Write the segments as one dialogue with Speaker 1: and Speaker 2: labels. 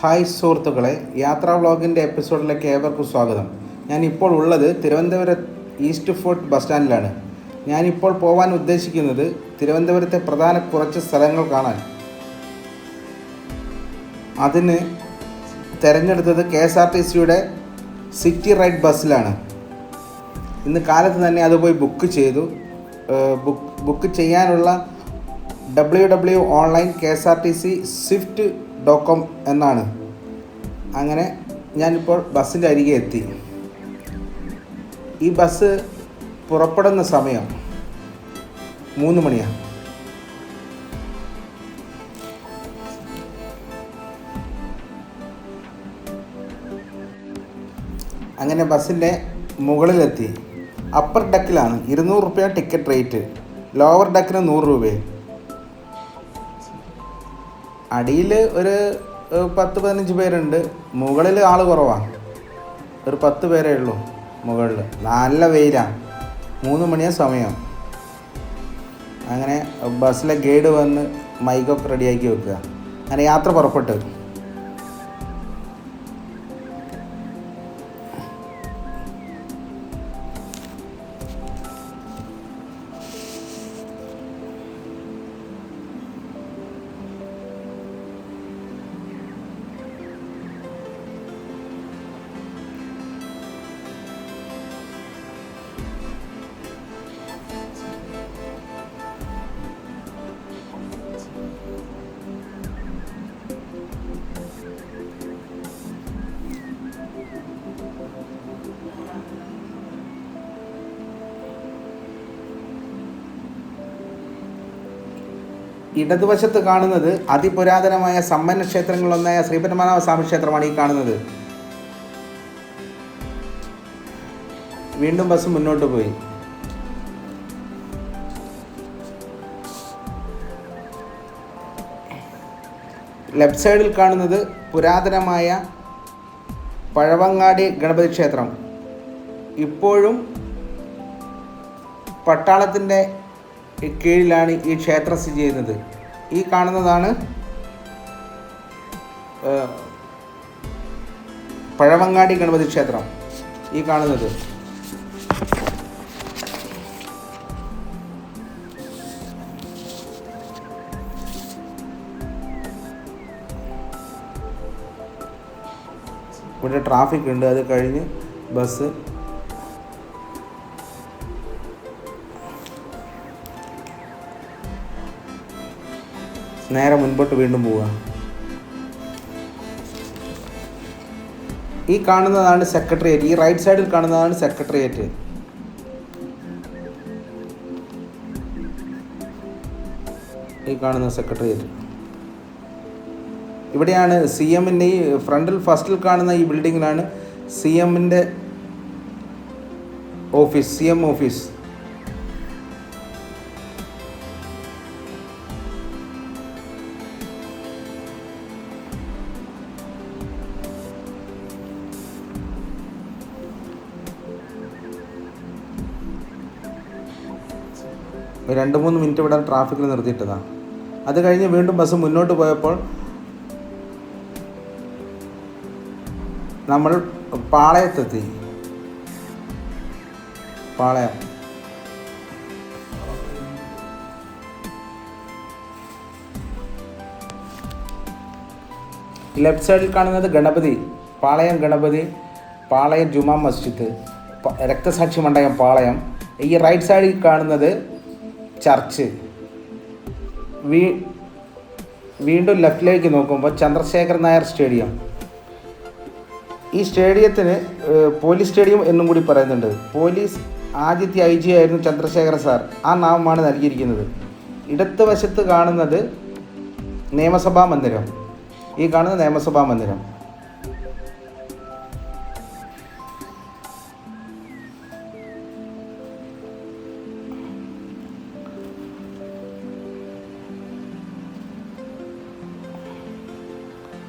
Speaker 1: Hi സുഹൃത്തുക്കളെ യാത്രാ വ്ളോഗിന്റെ എപ്പിസോഡിലേക്ക് ഏവർക്കും സ്വാഗതം. ഞാൻ ഇപ്പോൾ ഉള്ളത് തിരുവനന്തപുരം ഈസ്റ്റ് ഫോർട്ട് ബസ് സ്റ്റാൻഡിലാണ്. ഞാനിപ്പോൾ പോകാൻ ഉദ്ദേശിക്കുന്നത് തിരുവനന്തപുരത്തെ പ്രധാന കുറച്ച് സ്ഥലങ്ങൾ കാണാൻ. അതിന് തിരഞ്ഞെടുത്തത് കെ എസ് ആർ ടി സിയുടെ സിറ്റി റൈഡ് ബസ്സിലാണ്. ഇന്ന് കാലത്ത് തന്നെ അത് പോയി ബുക്ക് ചെയ്തു. ബുക്ക് ബുക്ക് ചെയ്യാനുള്ള W W online K S R T C swift dot com എന്നാണ്. അങ്ങനെ ഞാനിപ്പോൾ ബസ്സിന്റെ അരികെ എത്തി. ഈ ബസ് പുറപ്പെടുന്ന സമയം മൂന്ന് മണിയാണ് അങ്ങനെ ബസ്സിന്റെ മുകളിലെത്തി. അപ്പർ ഡെക്കിലാണ് ഇരുന്നൂറ് റുപ്യ ടിക്കറ്റ് റേറ്റ് ലോവർ ഡെക്കിന് നൂറ് രൂപയും. അടിയിൽ ഒരു പത്ത് പതിനഞ്ച് പേരുണ്ട്. മുകളിൽ ആൾ കുറവാണ് ഒരു പത്ത് പേരേ ഉള്ളൂ മുകളിൽ നല്ല വെയിലാണ് മൂന്ന് മണിയാ സമയം. അങ്ങനെ ബസ്സിലെ ഗൈഡ് വന്ന് മൈക്കൊക്കെ റെഡിയാക്കി വെക്കുക. അങ്ങനെ യാത്ര പുറപ്പെട്ടു. ഇടതുവശത്ത് കാണുന്നത് അതിപുരാതനമായ സമ്പന്ന ക്ഷേത്രങ്ങളിലൊന്നായ ശ്രീപരമനാഭ സ്വാമി ക്ഷേത്രമാണ് ഈ കാണുന്നത്. വീണ്ടും ബസ് മുന്നോട്ട് പോയി. ലെഫ്റ്റ് സൈഡിൽ കാണുന്നത് പുരാതനമായ പഴവങ്ങാടി ഗണപതി ക്ഷേത്രം. ഇപ്പോഴും പട്ടാളത്തിന്റെ കീഴിലാണ് ഈ ക്ഷേത്രം സ്ഥിതി ചെയ്യുന്നത്. ഈ കാണുന്നതാണ് പഴവങ്ങാടി ഗണപതി ക്ഷേത്രം ഈ കാണുന്നത്. ഇവിടെ ട്രാഫിക് ഉണ്ട്. അത് കഴിഞ്ഞ് ബസ് നേരെ മുൻപോട്ട് വീണ്ടും പോവുക. ഈ കാണുന്നതാണ് സെക്രട്ടേറിയറ്റ് ഈ റൈറ്റ് സൈഡിൽ കാണുന്നതാണ് സെക്രട്ടേറിയറ്റ് ഈ കാണുന്ന സെക്രട്ടേറിയറ്റ് ഇവിടെയാണ് സി എമ്മിന്റെ ഈ ഫ്രണ്ടിൽ ഫസ്റ്റിൽ കാണുന്ന ഈ ബിൽഡിങ്ങിലാണ് സി എമ്മിന്റെ ഓഫീസ് സി എം ഓഫീസ് രണ്ട് മൂന്ന് മിനിറ്റ് ഇവിടെ ട്രാഫിക്കിൽ നിർത്തിയിട്ടതാണ് അത് കഴിഞ്ഞ് വീണ്ടും ബസ് മുന്നോട്ട് പോയപ്പോൾ നമ്മൾ പാളയത്തെത്തി. പാളയം. ലെഫ്റ്റ് സൈഡിൽ കാണുന്നത് ഗണപതി പാളയം ഗണപതി പാളയം ജുമാ മസ്ജിദ് രക്തസാക്ഷി മണ്ഡലം പാളയം. ഈ റൈറ്റ് സൈഡിൽ കാണുന്നത് ചർച്ച്. വീ വീണ്ടും ലെഫ്റ്റിലേക്ക് നോക്കുമ്പോൾ ചന്ദ്രശേഖർ നായർ സ്റ്റേഡിയം. ഈ സ്റ്റേഡിയത്തിന് പോലീസ് സ്റ്റേഡിയം എന്നും കൂടി പറയുന്നുണ്ട്. പോലീസ് ആദ്യത്തെ ഐ ജി ആയിരുന്നു ചന്ദ്രശേഖർ സാർ. ആ നാമമാണ് നൽകിയിരിക്കുന്നത്. ഇടത്ത് വശത്ത് കാണുന്നത് നിയമസഭാ മന്ദിരം. ഈ കാണുന്ന നിയമസഭാ മന്ദിരം.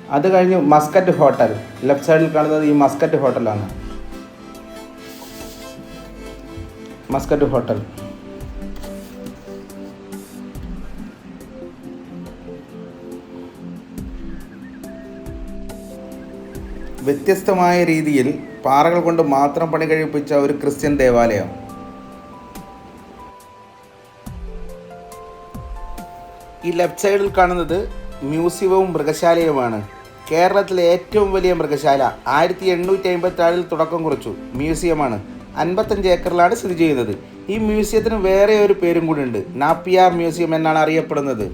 Speaker 1: അത് കഴിഞ്ഞ് മസ്കറ്റ് ഹോട്ടൽ. ലെഫ്റ്റ് സൈഡിൽ കാണുന്നത് ഈ മസ്കറ്റ് ഹോട്ടലാണ്. Muscat hotel. വ്യത്യസ്തമായ രീതിയിൽ പാറകൾ കൊണ്ട് മാത്രം പണി കഴിപ്പിച്ച ഒരു ക്രിസ്ത്യൻ ദേവാലയം. ഈ ലെഫ്റ്റ് സൈഡിൽ കാണുന്നത് മ്യൂസിയവും മൃഗശാലയുമാണ്. കേരളത്തിലെ ഏറ്റവും വലിയ മൃഗശാല ആയിരത്തി എണ്ണൂറ്റി അമ്പത്തി ആറിൽ തുടക്കം കുറിച്ചു. മ്യൂസിയമാണ്. അൻപത്തഞ്ച് ഏക്കറിലാണ് സ്ഥിതി ചെയ്യുന്നത്. ഈ മ്യൂസിയത്തിന് വേറെ ഒരു പേരും കൂടി ഉണ്ട്. നാപ്പിയാർ മ്യൂസിയം എന്നാണ് അറിയപ്പെടുന്നത്.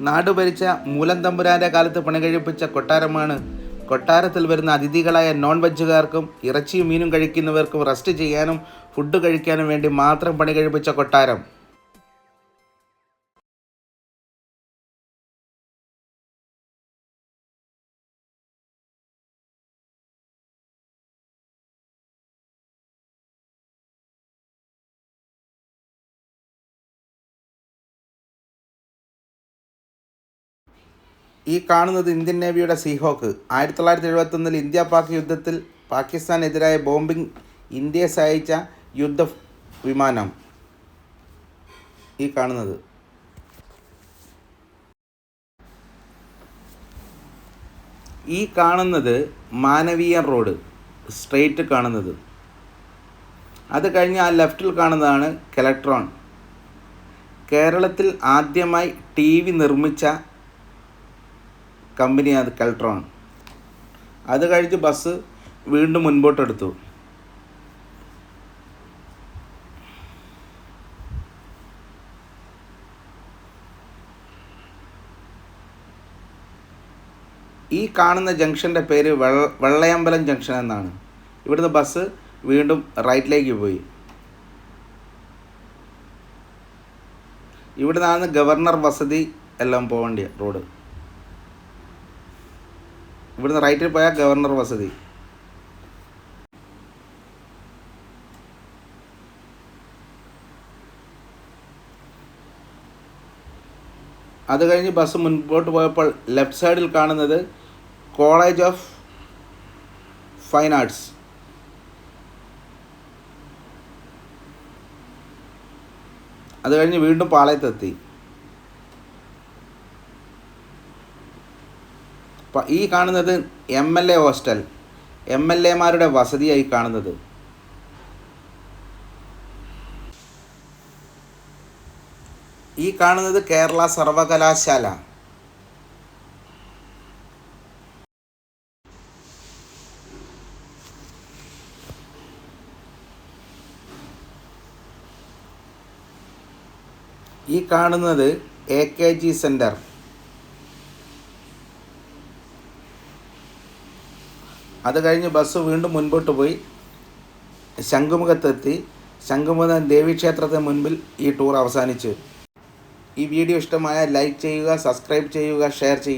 Speaker 1: നാട് ഭരിച്ച മൂലം തമ്പുരാന്റെ കാലത്ത് പണി കഴിപ്പിച്ച കൊട്ടാരമാണ്. കൊട്ടാരത്തിൽ വരുന്ന അതിഥികളായ നോൺ വെജുകാർക്കും ഇറച്ചിയും മീനും കഴിക്കുന്നവർക്കും റെസ്റ്റ് ചെയ്യാനും ഫുഡ് കഴിക്കാനും വേണ്ടി മാത്രം പണി കഴിപ്പിച്ച കൊട്ടാരം. ഈ കാണുന്നത് ഇന്ത്യൻ നേവിയുടെ സീഹോക്ക് ആയിരത്തി തൊള്ളായിരത്തി എഴുപത്തൊന്നിൽ ഇന്ത്യ പാക് യുദ്ധത്തിൽ പാകിസ്ഥാനെതിരായ ബോംബിംഗ് ഇന്ത്യയെ സഹായിച്ച യുദ്ധ വിമാനം. ഈ കാണുന്നത്. ഈ കാണുന്നത് മാനവീയ റോഡ്. സ്ട്രെയിറ്റ് കാണുന്നത്. അത് കഴിഞ്ഞ് ആ ലെഫ്റ്റിൽ കാണുന്നതാണ് കെലക്ട്രോൺ കേരളത്തിൽ ആദ്യമായി ടി വി നിർമ്മിച്ച കമ്പനി അത് കെൽട്രോൺ അത് കഴിഞ്ഞ് ബസ് വീണ്ടും മുൻപോട്ടെടുത്തു. ഈ കാണുന്ന ജംഗ്ഷന്റെ പേര് വെള്ള വെള്ളയമ്പലം ജംഗ്ഷൻ എന്നാണ്. ഇവിടുന്ന് ബസ് വീണ്ടും റൈറ്റിലേക്ക് പോയി. ഇവിടുന്നാണ് ഗവർണർ വസതി എല്ലാം പോകേണ്ട റോഡ്. ഇവിടുന്ന് റൈറ്റിൽ പോയാൽ ഗവർണർ വസതി. അത് കഴിഞ്ഞ് ബസ് മുൻപോട്ട് പോയപ്പോൾ ലെഫ്റ്റ് സൈഡിൽ കാണുന്നത് കോളേജ് ഓഫ് ഫൈൻ ആർട്സ് അത് കഴിഞ്ഞ് വീണ്ടും പാളയത്തെത്തി. ഈ കാണുന്നത് M L A hostel M L എമാരുടെ വസതിയായി കാണുന്നത്. ഈ കാണുന്നത് കേരള സർവകലാശാല. ഈ കാണുന്നത് എ കെ ജി സെന്റർ അത് കഴിഞ്ഞ് ബസ് വീണ്ടും മുൻപോട്ട് പോയി ശംഖുമുഖത്തെത്തി. ശംഖുമുഖം ദേവീക്ഷേത്രത്തിന് മുൻപിൽ ഈ ടൂർ അവസാനിച്ചു. ഈ വീഡിയോ ഇഷ്ടമായ ലൈക്ക് ചെയ്യുക സബ്സ്ക്രൈബ് ചെയ്യുക ഷെയർ ചെയ്യുക.